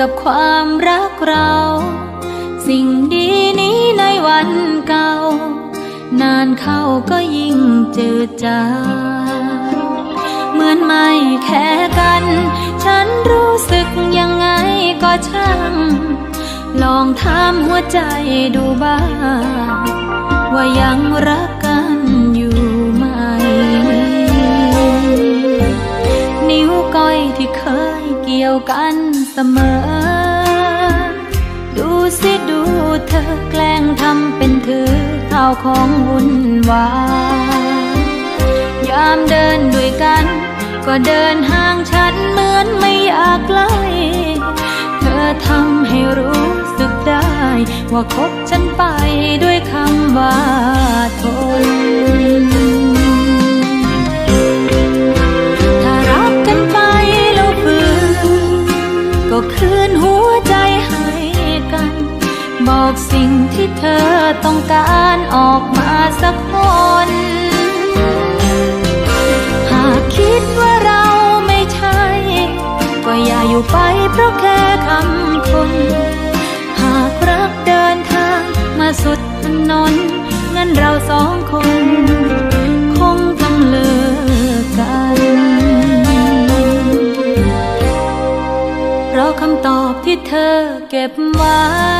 กับความรักเรา สิ่งดีนี้ในวันเก่า นานเข้าก็ยิ่งเจืดจางเหมือนไม่แค่กัน ฉันรู้สึกยังไงก็ช่าง ลองถามหัวใจดูบ้างว่ายังรักกันอยู่ไหม นิ้วก้อยที่เคยเกี่ยวกัน เสมอ ดูสิดูเธอแกล้งทำเป็นถือข้าวของวุ่นวายยามเดินด้วยกัน ก็เดินห่างฉันเหมือนไม่อยากใกล้เธอทำให้รู้สึกได้ ว่าคบฉันไปด้วยคำว่า อกสิ่งที่เธอต้องการออกมาสักคน หากคิดว่าเราไม่ใช่ ก็อย่าอยู่ไปเพราะแค่คำคน หากรักเดินทางมาสุดถนนงั้นเราสองคน คงต้องเลิกกันเพราะคำตอบที่เธอเก็บไว้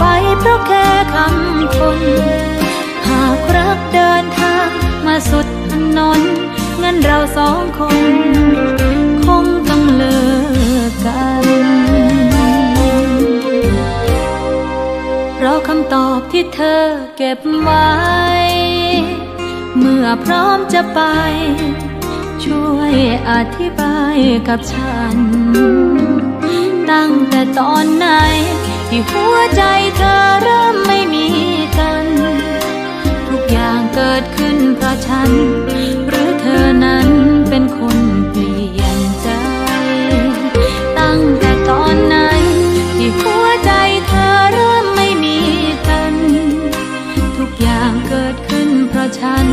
ไปเพราะแค่คำคนหากรักเดินทางมาสุดถนนงั้นเราสองคน คงต้องเลิกกัน เพราะคำตอบที่เธอเก็บไว้ เมื่อพร้อมจะไป ช่วยอธิบายกับฉัน ตั้งแต่ตอนไหน ที่หัวใจเธอเริ่มไม่มีกัน ทุกอย่างเกิดขึ้นเพราะฉัน หรือเธอนั้นเป็นคนเปลี่ยนใจ ตั้งแต่ตอนไหนที่หัวใจเธอเริ่มไม่มีกัน ทุกอย่างเกิดขึ้นเพราะฉัน